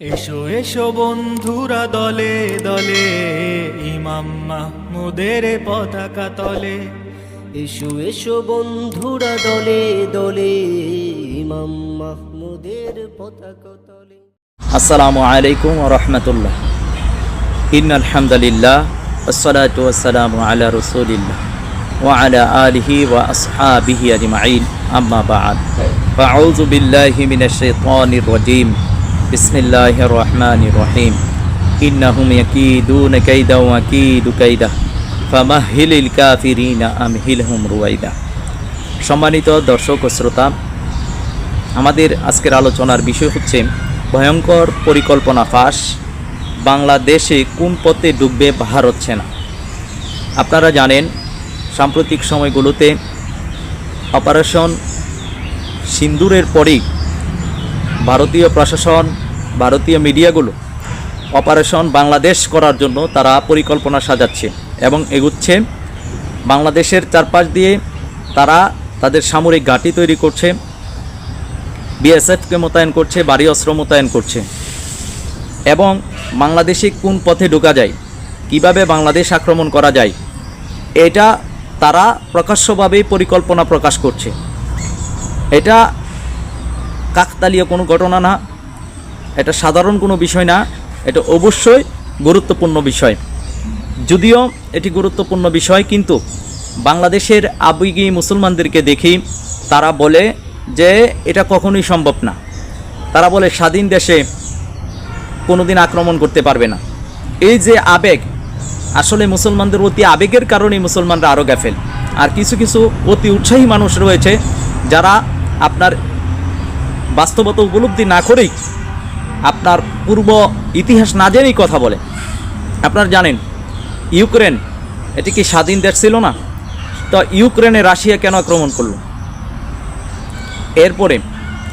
এসো এসো বন্ধুরা দলে দলে ইমাম মাহমুদের পতাকা তলে এসো এসো বন্ধুরা দলে দলে ইমাম মাহমুদের পতাকা তলে আসসালামু আলাইকুম রহমতুল্লাহ ইন আলহামদুলিল্লাহ আসসালাতু ওয়াসসালামু আলা রসুলিল্লাহ وعلى آله وأصحابه أجمعين أما بعد فأعوذ بالله من الشيطان الرجيم বিসমিল্লাহ রহমান রহিম ইন্নাহুম ইয়াকিদুন কাইদা ওয়া কিদু কাইদা। ফামাহিলিল কাফিরিনা আমহিলহুম রুয়াইদা সম্মানিত দর্শক ও শ্রোতা, আমাদের আজকের আলোচনার বিষয় হচ্ছে ভয়ঙ্কর পরিকল্পনা ফাঁস। বাংলাদেশে কোন পথে ডুববে হচ্ছে না আপনারা জানেন, সাম্প্রতিক সময়গুলোতে অপারেশন সিন্দুরের পরেই ভারতীয় প্রশাসন ভারতীয় মিডিয়াগুলো অপারেশন বাংলাদেশ করার জন্য তারা পরিকল্পনা সাজাচ্ছে এবং এগুচ্ছে বাংলাদেশের চারপাশ দিয়ে তারা তাদের সামরিক ঘাঁটি তৈরি করছে বিএসএফকে মোতায়েন করছে বাড়ি অস্ত্র মোতায়েন করছে। এবং বাংলাদেশে কোন পথে ঢোকা যায়, কীভাবে বাংলাদেশ আক্রমণ করা যায়, এটা তারা প্রকাশ্যভাবেই পরিকল্পনা প্রকাশ করছে। এটা কাকতালীয় কোনো ঘটনা না। এটা সাধারণ কোনো বিষয় না, এটা অবশ্যই গুরুত্বপূর্ণ বিষয়। যদিও এটি গুরুত্বপূর্ণ বিষয়, কিন্তু বাংলাদেশের আবেগী মুসলমানদেরকে দেখি, তারা বলে যে এটা কখনোই সম্ভব না। তারা বলে স্বাধীন দেশে কোনোদিন আক্রমণ করতে পারবে না। এই যে আবেগ, আসলে মুসলমানদের অতি আবেগের কারণেই মুসলমানরা আরও গ্যাফেল আর কিছু কিছু অতি উৎসাহী মানুষ রয়েছে, যারা আপনার বাস্তবতা উপলব্ধি না করেই আপনার পূর্ব ইতিহাস না জেনেই কথা বলে। আপনারা জানেন, ইউক্রেন, এটি কি স্বাধীন দেশ ছিল না? তো ইউক্রেনে রাশিয়া কেন আক্রমণ করল? এরপরে,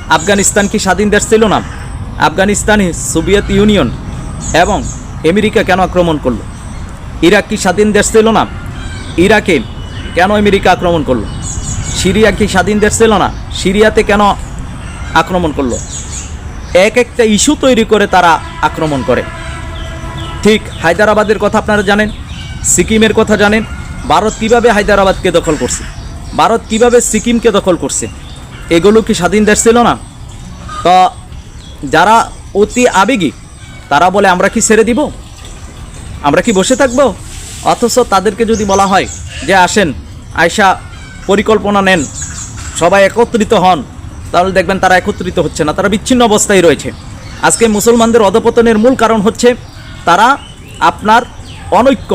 আফগানিস্তান কি স্বাধীন দেশ ছিল না? আফগানিস্তানে, সোভিয়েত ইউনিয়ন এবং আমেরিকা কেন আক্রমণ করল? ইরাক কি স্বাধীন দেশ ছিল না? ইরাকে কেন আমেরিকা আক্রমণ করল? সিরিয়া কি স্বাধীন দেশ ছিল না? সিরিয়াতে কেন আক্রমণ করল? এক একটা ইস্যু তৈরি করে তারা আক্রমণ করে। ঠিক হায়দ্রাবাদের কথা আপনারা জানেন, সিকিমের কথা জানেন, ভারত কীভাবে হায়দ্রাবাদকে দখল করছে? ভারত কীভাবে সিকিমকে দখল করছে? এগুলো কি স্বাধীন দেশ ছিল না? তো যারা অতি আবেগী, তারা বলে, আমরা কি ছেড়ে দিব? আমরা কি বসে থাকব? অথচ তাদেরকে যদি বলা হয় যে, আসেন আয়সা পরিকল্পনা নেন, সবাই একত্রিত হন। তাহলে দেখবেন তারা একত্রিত হচ্ছে না, তারা বিচ্ছিন্ন অবস্থায় রয়েছে। আজকে মুসলমানদের অধপতনের মূল কারণ হচ্ছে তারা আপনার অনৈক্য।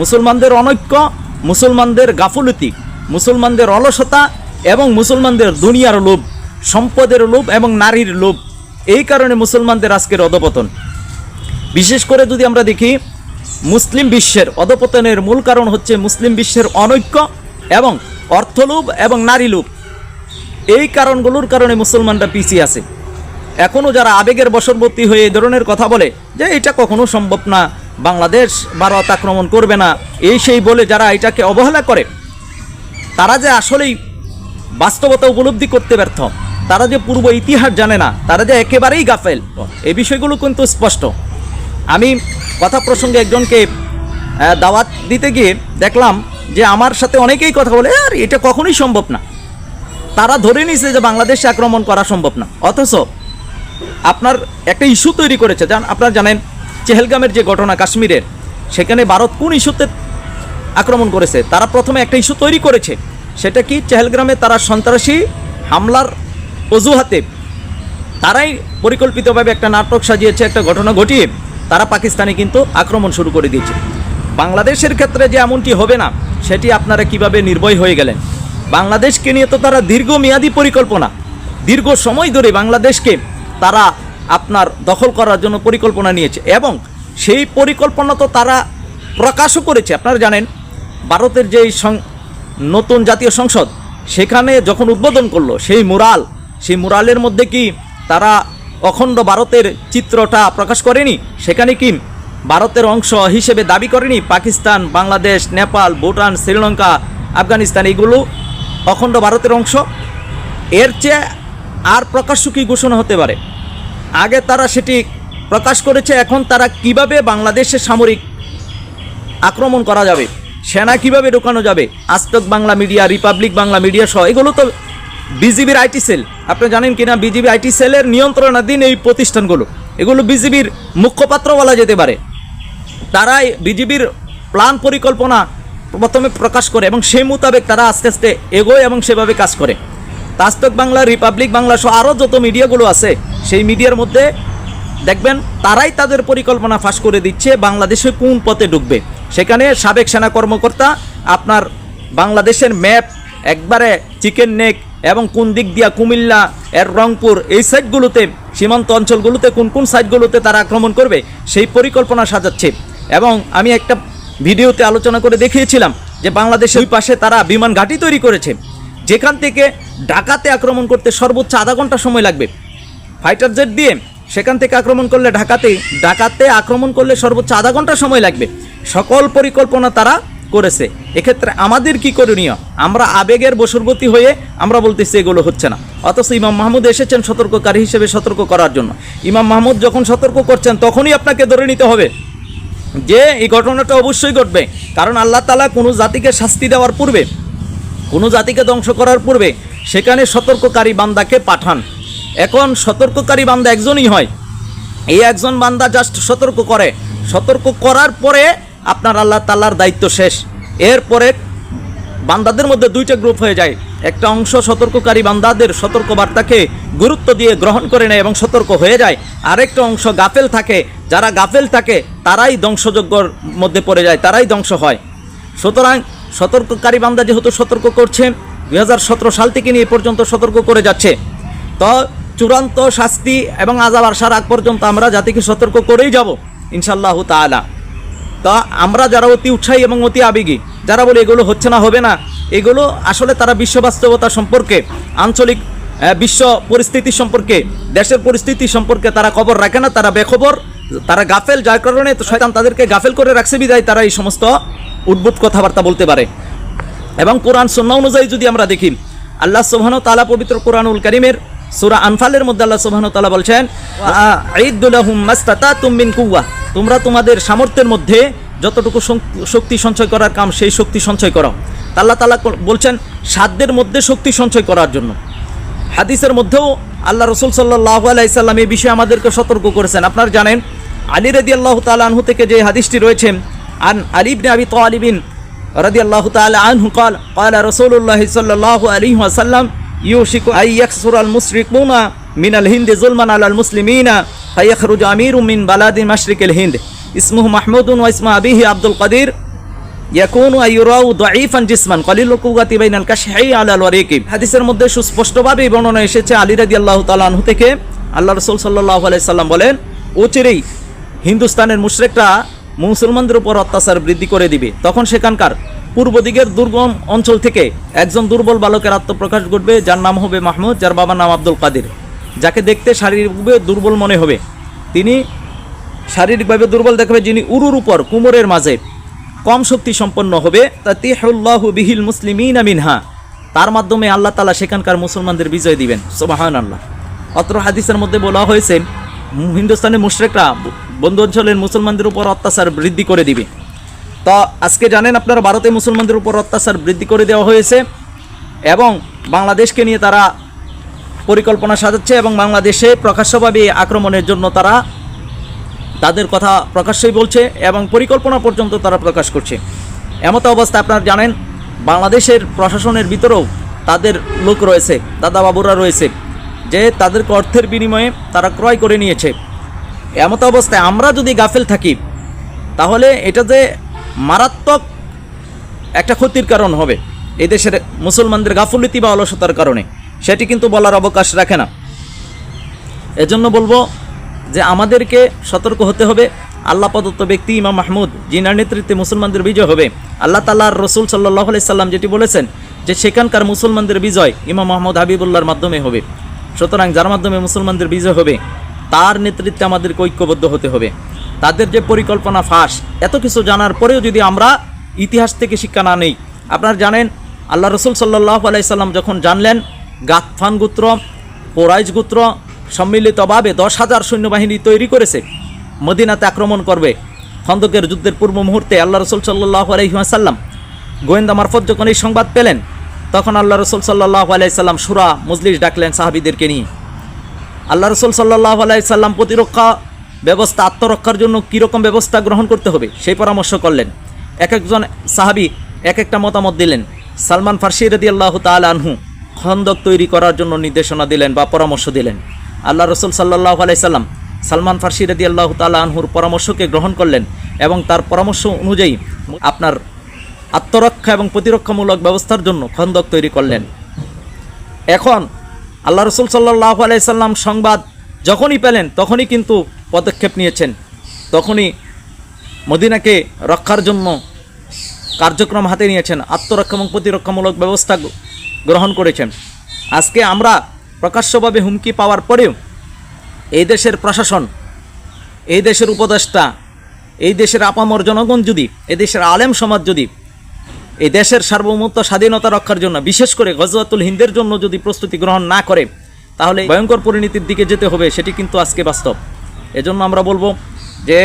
মুসলমানদের অনৈক্য, মুসলমানদের গাফলতি, মুসলমানদের অলসতা এবং মুসলমানদের দুনিয়ার লোভ, সম্পদের লোভ এবং নারীর লোভ, এই কারণে মুসলমানদের আজকের অধপতন। বিশেষ করে যদি আমরা দেখি, মুসলিম বিশ্বের অধপতনের মূল কারণ হচ্ছে মুসলিম বিশ্বের অনৈক্য এবং অর্থলোভ এবং নারী লোভ এই কারণগুলোর কারণে মুসলমানরা পিছিয়ে আছে। এখনও যারা আবেগের বশবর্তী হয়ে এই ধরনের কথা বলে যে এটা কখনো সম্ভব না, বাংলাদেশ ভারত আক্রমণ করবে না, এই সেই বলে যারা এটাকে অবহেলা করে, তারা যে আসলেই বাস্তবতা উপলব্ধি করতে ব্যর্থ। তারা যে পূর্ব ইতিহাস জানে না, তারা যে একেবারেই গাফেল। এই বিষয়গুলো কিন্তু স্পষ্ট। আমি কথা প্রসঙ্গে একজনকে দাওয়াত দিতে গিয়ে দেখলাম যে আমার সাথে অনেকেই কথা বলে, আর, এটা কখনোই সম্ভব না। তারা ধরে নিয়েছে যে বাংলাদেশে আক্রমণ করা সম্ভব না। অথচ আপনার একটা ইস্যু তৈরি করেছে। জান আপনারা জানেন, চেহেলগামের যে ঘটনা কাশ্মীরের, সেখানে ভারত কোন ইস্যুতে আক্রমণ করেছে? তারা প্রথমে একটা ইস্যু তৈরি করেছে। সেটা কি চেহেলগ্রামে তারা সন্ত্রাসী হামলার অজুহাতে তারাই পরিকল্পিতভাবে একটা নাটক সাজিয়েছে, একটা ঘটনা ঘটিয়ে তারা পাকিস্তানে কিন্তু আক্রমণ শুরু করে দিয়েছে। বাংলাদেশের ক্ষেত্রে যে এমনটি হবে না, সেটি আপনারা কীভাবে নির্ভয় হয়ে গেলেন? বাংলাদেশকে নিয়ে তো তারা দীর্ঘমেয়াদী পরিকল্পনা। দীর্ঘ সময় ধরে বাংলাদেশকে তারা আপনার দখল করার জন্য পরিকল্পনা নিয়েছে এবং সেই পরিকল্পনা তো তারা প্রকাশও করেছে। আপনারা জানেন, ভারতের যেই নতুন জাতীয় সংসদ, সেখানে যখন উদ্বোধন করল, সেই মুরাল, সেই মুরালের মধ্যে কি তারা অখণ্ড ভারতের চিত্রটা প্রকাশ করেনি? সেখানে কি ভারতের অংশ হিসেবে দাবি করেনি? পাকিস্তান, বাংলাদেশ, নেপাল, ভুটান, শ্রীলঙ্কা, আফগানিস্তান এগুলো অখণ্ড ভারতের অংশ। এর চেয়ে আর প্রকাশ্য কি ঘোষণা হতে পারে? আগে তারা সেটি প্রকাশ করেছে, এখন তারা কীভাবে বাংলাদেশের সামরিক আক্রমণ করা যাবে? সেনা কীভাবে ঢোকানো যাবে? Aaj Tak Bangla media, Republic Bangla media সহ এগুলো তো বিজিবির আইটি সেল। আপনি জানেন কিনা, বিজিবি আইটি সেলের নিয়ন্ত্রণাধীন এই প্রতিষ্ঠানগুলো। এগুলো বিজিবির মুখপাত্র বলা যেতে পারে। তারাই বিজিবির প্ল্যান পরিকল্পনা প্রথমে প্রকাশ করে এবং সেই মোতাবেক তারা আস্তে আস্তে এগোয় এবং সেভাবে কাজ করে। তাস্তক বাংলা, রিপাবলিক বাংলা সহ আরও যত মিডিয়াগুলো আছে, সেই মিডিয়ার মধ্যে দেখবেন তারাই তাদের পরিকল্পনা ফাঁস করে দিচ্ছে বাংলাদেশে কোন পথে ঢুকবে। সেখানে সাবেক সেনা কর্মকর্তা আপনার বাংলাদেশের ম্যাপ, একবারে চিকেন নেক এবং কোন দিক দিয়া কুমিল্লা, এর রংপুর, এই সাইটগুলোতে, সীমান্ত অঞ্চলগুলোতে কোন কোন সাইটগুলোতে তারা আক্রমণ করবে, সেই পরিকল্পনা সাজাচ্ছে। এবং আমি একটা ভিডিওতে আলোচনা করে দেখিয়েছিলাম যে বাংলাদেশের ওই পাশে তারা বিমান ঘাঁটি তৈরি করেছে। যেখান থেকে ঢাকাতে আক্রমণ করতে সর্বোচ্চ আধা ঘণ্টা সময় লাগবে। ফাইটার জেট দিয়ে সেখান থেকে আক্রমণ করলে ঢাকাতে ঢাকাতে আক্রমণ করলে সর্বোচ্চ আধা ঘণ্টা সময় লাগবে। সকল পরিকল্পনা তারা করেছে। এক্ষেত্রে আমাদের কি করণীয়? আমরা আবেগের বশবর্তী হয়ে আমরা বলতেছি এগুলো হচ্ছে না। অথচ ইমাম মাহমুদ এসেছেন সতর্ককারী হিসেবে সতর্ক করার জন্য। ইমাম মাহমুদ যখন সতর্ক করছেন, তখনই আপনাকে ধরে নিতে হবে। যে এই ঘটনাটা অবশ্যই ঘটবে। কারণ আল্লাহ তালা কোনো জাতিকে শাস্তি দেওয়ার পূর্বে, কোনো জাতিকে ধ্বংস করার পূর্বে সেখানে সতর্ককারী বান্দাকে পাঠান। এখন সতর্ককারী বান্দা একজনই হয়। এই একজন বান্দা জাস্ট সতর্ক করে। সতর্ক করার পরে আপনার আল্লাহ তাল্লার দায়িত্ব শেষ। এরপরে বান্দাদের মধ্যে দুইটা গ্রুপ হয়ে যায়। একটা অংশ সতর্ককারী বান্দাদের সতর্ক বার্তাকে গুরুত্ব দিয়ে গ্রহণ করে নেয় এবং সতর্ক হয়ে যায়। আরেকটা অংশ গাফেল থাকে, যারা গাফেল থাকে, তারাই ধ্বংসযজ্ঞর মধ্যে পড়ে যায়, তারাই ধ্বংস হয়। সুতরাং সতর্ককারী বান্দা যেহেতু সতর্ক করছে দু হাজার সতেরো সাল থেকে নিয়ে পর্যন্ত সতর্ক করে যাচ্ছে। তো চূড়ান্ত শাস্তি এবং আজাব আসার আগ পর্যন্ত আমরা জাতিকে সতর্ক করেই যাব ইনশাল্লাহ তাআলা। তা আমরা যারা অতি উৎসাহী এবং অতি আবেগী যারা বলে এগুলো হচ্ছে না, হবে না, এগুলো আসলে তারা বিশ্ব বাস্তবতা সম্পর্কে, আঞ্চলিক বিশ্ব পরিস্থিতি সম্পর্কে, দেশের পরিস্থিতি সম্পর্কে তারা খবর রাখে না, তারা বেখবর, তারা গাফেল, যার কারণে শয়তান তাদেরকে গাফেল করে রাখছে, বিদায় তারা এই সমস্ত উদ্ভুত কথাবার্তা বলতে পারে। এবং কোরআন সন্না অনুযায়ী যদি আমরা দেখি, আল্লাহ সুবহান তালা পবিত্র কোরআনুল করিমের সুরা আনফালের মধ্যে আল্লাহ সুবহান তালা বলছেন ঈদুল্লাহুম মাস্তাতাতুম মিন কুওয়া। তোমরা তোমাদের সামর্থ্যের মধ্যে যতটুকু শক্তি সঞ্চয় করার কাম, সেই শক্তি সঞ্চয় করাও আল্লাহ তালা বলছেন, সাধ্যের মধ্যে শক্তি সঞ্চয় করার জন্য। হাদিসের মধ্যেও আল্লাহ রসুল সাল্লাহ আলাইসাল্লাম এই বিষয়ে আমাদেরকে সতর্ক করেছেন। আপনারা জানেন, আলী রদি আল্লাহ আনহু থেকে যে হাদিসটি রয়েছে, আন আলিবনে আবি তো আলিবিন রদি আল্লাহ তাল আনহু কল কল রসুল্লাহ সাল্লাহ আলী আসাল্লাম ইউশিক আই ইয়াকসুর আল মুসরিকুনা মিন আল হিন্দ জুলমান আল আল মুসলিমিনা ফাইয়াখরুজ আমির উমিন বালাদিন মাশরিক হিন্দ। ইসমুহ মাহমুদুন ও ইসমা আবিহি আব্দুল কাদির। ইয়াকুন আইরাউ দাঈফান জিসমান। কলিল কুগাতি বাইনাল কাশহাই আলাল ওয়ারিকিব হাদিসের মধ্যে সুস্পষ্টভাবে বর্ণনা এসেছে আলী রাদিয়াল্লাহু তাআলা আনহু থেকে। আল্লাহ রাসূল সাল্লাল্লাহু আলাইহি সাল্লাম বলেন ও অচিরেই হিন্দুস্তানের মুশরিকরা মুসলমানদের উপর অত্যাচার বৃদ্ধি করে দিবে। তখন সেখানকার পূর্ব দিকের দুর্গম অঞ্চল থেকে একজন দুর্বল বালকের আত্মপ্রকাশ ঘটবে, যার নাম হবে মাহমুদ, যার বাবার নাম আব্দুল কাদির। যাকে দেখতে শারীরিকভাবে দুর্বল মনে হবে। তিনি শারীরিকভাবে দুর্বল দেখাবে যিনি উরুর উপর, কুমোরের মাঝে। কম শক্তি সম্পন্ন হবে। তাতিহুল্লাহু বিহিল মুসলিমিন মিনহা। তার মাধ্যমে আল্লাহ তালা সেখানকার মুসলমানদের বিজয় দিবেন। সোবাহান আল্লাহ অত্র হাদিসের মধ্যে বলা হয়েছে, হিন্দুস্তানের মুশরেকরা বন্ধু অঞ্চলের মুসলমানদের উপর অত্যাচার বৃদ্ধি করে দিবে। তো আজকে জানেন আপনারা, ভারতে মুসলমানদের উপর অত্যাচার বৃদ্ধি করে দেওয়া হয়েছে এবং বাংলাদেশকে নিয়ে তারা পরিকল্পনা সাজাচ্ছে এবং বাংলাদেশে প্রকাশ্যভাবে আক্রমণের জন্য তারা তাদের কথা প্রকাশ্যই বলছে এবং পরিকল্পনা পর্যন্ত তারা প্রকাশ করছে। এমতো অবস্থা আপনারা জানেন, বাংলাদেশের প্রশাসনের ভিতরেও তাদের লোক রয়েছে দাদা বাবুরা রয়েছে, যে তাদেরকে অর্থের বিনিময়ে তারা ক্রয় করে নিয়েছে। এমতো অবস্থায় আমরা যদি গাফেল থাকি, তাহলে এটা যে মারাত্মক একটা ক্ষতির কারণ হবে এই দেশের মুসলমানদের গাফুলিতি বা অলসতার কারণে। সেটি কিন্তু বলার অবকাশ রাখে না। এজন্য বলব যে আমাদেরকে সতর্ক হতে হবে। আল্লাহ প্রদত্ত ব্যক্তি ইমাম মাহমুদ জিনার নেতৃত্বে মুসলমানদের বিজয় হবে। আল্লাহ তাল্লাহর রসুল সাল্লাহ সাল্লাম যেটি বলেছেন যে, সেখানকার মুসলমানদের বিজয় ইমাম মোহাম্মদ হাবিবুল্লাহর মাধ্যমে হবে। সুতরাং যার মাধ্যমে মুসলমানদের বিজয় হবে, তার নেতৃত্বে আমাদেরকে ঐক্যবদ্ধ হতে হবে। তাদের যে পরিকল্পনা ফাঁস, এত কিছু জানার পরেও যদি আমরা ইতিহাস থেকে শিক্ষা না নেই, আপনারা জানেন, আল্লাহ রসুল সাল্লাহ আলাইসাল্লাম যখন জানলেন গাতফান গোত্র কোরাইজ গোত্র সম্মিলিতভাবে দশ হাজার সৈন্যবাহিনী তৈরি করেছে। মদিনাতে আক্রমণ করবে। খন্দকের যুদ্ধের পূর্ব মুহূর্তে আল্লাহ রসুল সাল্লাহ আলহিহাসাল্লাম গোয়েন্দা মারফত যখন এই সংবাদ পেলেন, তখন আল্লাহ রসুল সাল্লাহ আলাইসাল্লাম সুরা মজলিস ডাকলেন সাহাবিদেরকে নিয়ে। আল্লাহ রসুল সাল্লাহ আলাইসাল্লাম প্রতিরক্ষা ব্যবস্থা, আত্মরক্ষার জন্য কীরকম ব্যবস্থা গ্রহণ করতে হবে সেই পরামর্শ করলেন। এক একজন সাহাবি এক একটা মতামত দিলেন। সালমান ফার্সি রদি আল্লাহ তাল আনহু খন্দক তৈরি করার জন্য নির্দেশনা দিলেন বা পরামর্শ দিলেন। আল্লাহ রসুল সাল্লাহ আলাইসাল্লাম সালমান ফার্সি রদি আল্লাহ তাল আনহুর পরামর্শকে গ্রহণ করলেন এবং তার পরামর্শ অনুযায়ী আপনার আত্মরক্ষা এবং প্রতিরক্ষামূলক ব্যবস্থার জন্য খন্দক তৈরি করলেন। এখন আল্লাহ রসুল সাল্লাহ আলাইসাল্লাম সংবাদ যখনই পেলেন, তখনই কিন্তু পদক্ষেপ নিয়েছেন। তখনই মদিনাকে রক্ষার জন্য কার্যক্রম হাতে নিয়েছেন, আত্মরক্ষা এবং প্রতিরক্ষামূলক ব্যবস্থা গ্রহণ করেছেন। আজকে আমরা প্রকাশ্যভাবে হুমকি পাওয়ার পরেও এই দেশের প্রশাসন, এই দেশের উপদেষ্টা, এই দেশের আপামর জনগণ যদি, এই দেশের আলেম সমাজ যদি, এই দেশের সার্বভৌমত্ব স্বাধীনতা রক্ষার জন্য, বিশেষ করে গজওয়াতুল হিন্দের জন্য যদি প্রস্তুতি গ্রহণ না করে, তাহলে ভয়ঙ্কর পরিণতির দিকে যেতে হবে, সেটি কিন্তু আজকে বাস্তব। এজন্য আমরা বলব যে,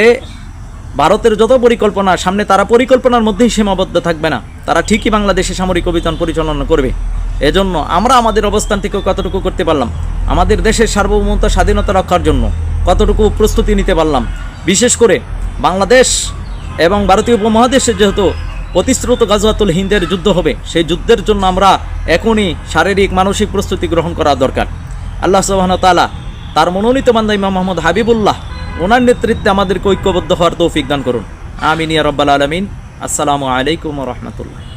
ভারতের যত পরিকল্পনা, সামনে তারা পরিকল্পনার মধ্যেই সীমাবদ্ধ থাকবে না। তারা ঠিকই বাংলাদেশে সামরিক অভিযান পরিচালনা করবে। এজন্য আমরা আমাদের অবস্থান থেকে কতটুকু করতে পারলাম? আমাদের দেশের সার্বভৌমত্ব স্বাধীনতা রক্ষার জন্য কতটুকু প্রস্তুতি নিতে পারলাম? বিশেষ করে বাংলাদেশ এবং ভারতীয় উপমহাদেশে যেহেতু প্রতিশ্রুত গাজওয়াতুল হিন্দের যুদ্ধ হবে, সেই যুদ্ধের জন্য আমরা এখনই শারীরিক, মানসিক প্রস্তুতি গ্রহণ করা দরকার। আল্লাহ তালা তার মনোনীত বান্দা ইমাম মোহাম্মদ হাবিবুল্লাহ, ওনার নেতৃত্বে আমাদেরকে ঐক্যবদ্ধ হওয়ার তৌফিক দান করুন। আমিন ইয়া রব্বাল আলমিন। আসসালামু আলাইকুম রহমতুল্লাহ।